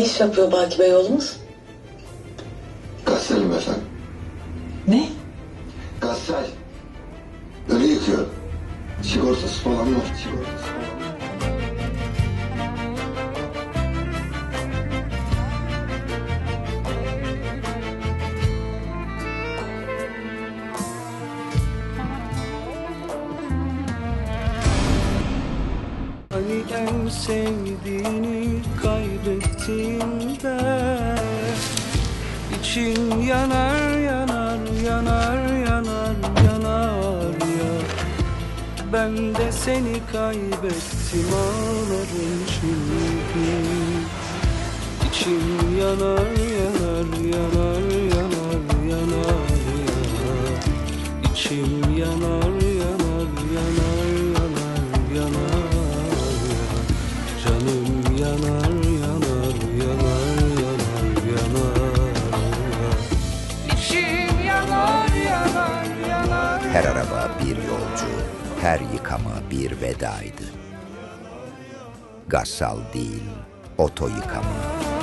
Ne iş yapıyor Baki Bey oğlumuz? Gassalim efendim. Ne? Gassal. Ölü yıkıyor. Sigortası falan var. Sigortası falan en sevdiğini kaybettiğinde için yanar yanar yanar yanar yanar ya. Ben de seni kaybettim ağlarım çünkü İçim yanar yanar yanar yanar yanar yanar ya İçim yanar yanar yanar Her araba bir yolcu, her yıkama bir vedaydı. Gassal değil, oto yıkama.